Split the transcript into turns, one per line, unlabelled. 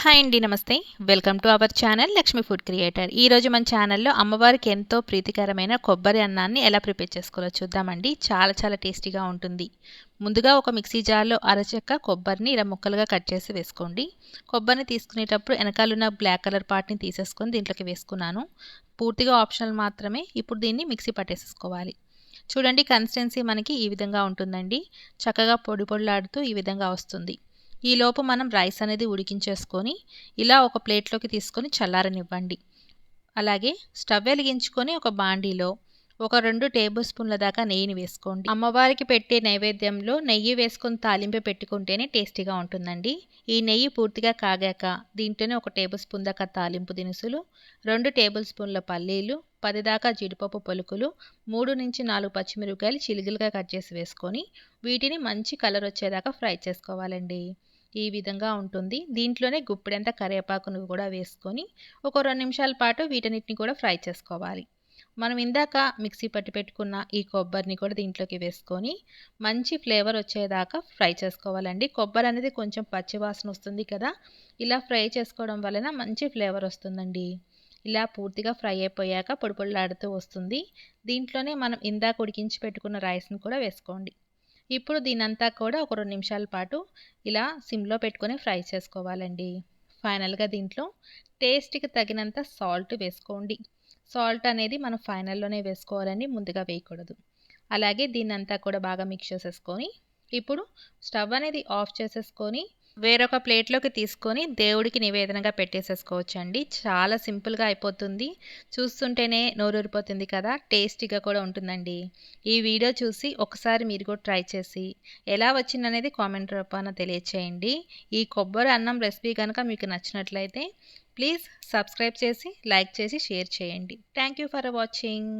Hi అండి నమస్తే. Welcome to our channel Lakshmi food creator. ఈరోజు మన ఛానల్లో అమ్మవారికి ఎంతో ప్రీతికరమైన కొబ్బరి అన్నాన్ని ఎలా ప్రిపేర్ చేసుకోవాలో చూద్దామండి. చాలా చాలా టేస్టీగా ఉంటుంది. ముందుగా ఒక మిక్సీ జార్లో అరచెక్క కొబ్బరిని ఇలా ముక్కలుగా కట్ చేసి వేసుకోండి. కొబ్బరిని తీసుకునేటప్పుడు వెనకాలన్న బ్లాక్ కలర్ పార్ట్ని తీసేసుకొని దీంట్లోకి వేసుకున్నాను. పూర్తిగా ఆప్షనల్ మాత్రమే ఇప్పుడు దీన్ని మిక్సీ పట్టేసేసుకోవాలి. చూడండి కన్సిస్టెన్సీ మనకి ఈ విధంగా ఉంటుందండి. చక్కగా పొడి పొడిలాడుతూ ఈ విధంగా వస్తుంది. ఈలోపు మనం రైస్ అనేది ఉడికించేసుకొని ఇలా ఒక ప్లేట్లోకి తీసుకొని చల్లారనివ్వండి. అలాగే స్టవ్ వెలిగించుకొని ఒక బాండీలో ఒక రెండు టేబుల్ స్పూన్ల దాకా నెయ్యిని వేసుకోండి. అమ్మవారికి పెట్టే నైవేద్యంలో నెయ్యి వేసుకొని తాలింపు పెట్టుకుంటేనే టేస్టీగా ఉంటుందండి. ఈ నెయ్యి పూర్తిగా కాగాక దీంట్లోనే ఒక టేబుల్ స్పూన్ దాకా తాలింపు దినుసులు రెండు టేబుల్ స్పూన్ల పల్లీలు పది దాకా జీడిపప్పు పలుకులు మూడు నుంచి నాలుగు పచ్చిమిరపకాయలు చిలుగులుగా కట్ చేసి వేసుకొని వీటిని మంచి కలర్ వచ్చేదాకా ఫ్రై చేసుకోవాలండి. ఈ విధంగా ఉంటుంది. దీంట్లోనే గుప్పిడంత కరివేపాకును కూడా వేసుకొని ఒక రెండు నిమిషాల పాటు వీటన్నిటిని కూడా ఫ్రై చేసుకోవాలి. మనం ఇందాక మిక్సీ పట్టి పెట్టుకున్న ఈ కొబ్బరిని కూడా దీంట్లోకి వేసుకొని మంచి ఫ్లేవర్ వచ్చేదాకా ఫ్రై చేసుకోవాలండి. కొబ్బరి అనేది కొంచెం పచ్చివాసన వస్తుంది కదా ఇలా ఫ్రై చేసుకోవడం వలన మంచి ఫ్లేవర్ వస్తుందండి. ఇలా పూర్తిగా ఫ్రై అయిపోయాక పొడి పొడిలాడుతూ వస్తుంది. దీంట్లోనే మనం ఇందాక ఉడికించి పెట్టుకున్న రైస్ని కూడా వేసుకోండి. ఇప్పుడు దీనంతా కూడా ఒక రెండు నిమిషాల పాటు ఇలా సిమ్లో పెట్టుకొని ఫ్రై చేసుకోవాలండి. ఫైనల్గా దీంట్లో టేస్ట్కి తగినంత సాల్ట్ వేసుకోండి. సాల్ట్ అనేది మనం ఫైనల్లోనే వేసుకోవాలని ముందుగా వేయకూడదు. అలాగే దీన్నంతా కూడా బాగా మిక్స్ చేసేసుకొని ఇప్పుడు స్టవ్ అనేది ఆఫ్ చేసేసుకొని వేరొక ప్లేట్లోకి తీసుకొని దేవుడికి నివేదనగా పెట్టేసేసుకోవచ్చండి. చాలా సింపుల్గా అయిపోతుంది. చూస్తుంటేనే నోరూరిపోతుంది కదా. టేస్టీగా కూడా ఉంటుందండి. ఈ వీడియో చూసి ఒకసారి మీరు కూడా ట్రై చేసి ఎలా వచ్చిందనేది కామెంట్ రూపాన తెలియచేయండి. ఈ కొబ్బరి అన్నం రెసిపీ కనుక మీకు నచ్చినట్లయితే ప్లీజ్ సబ్స్క్రైబ్ చేసి లైక్ చేసి షేర్ చేయండి. Thank you for watching.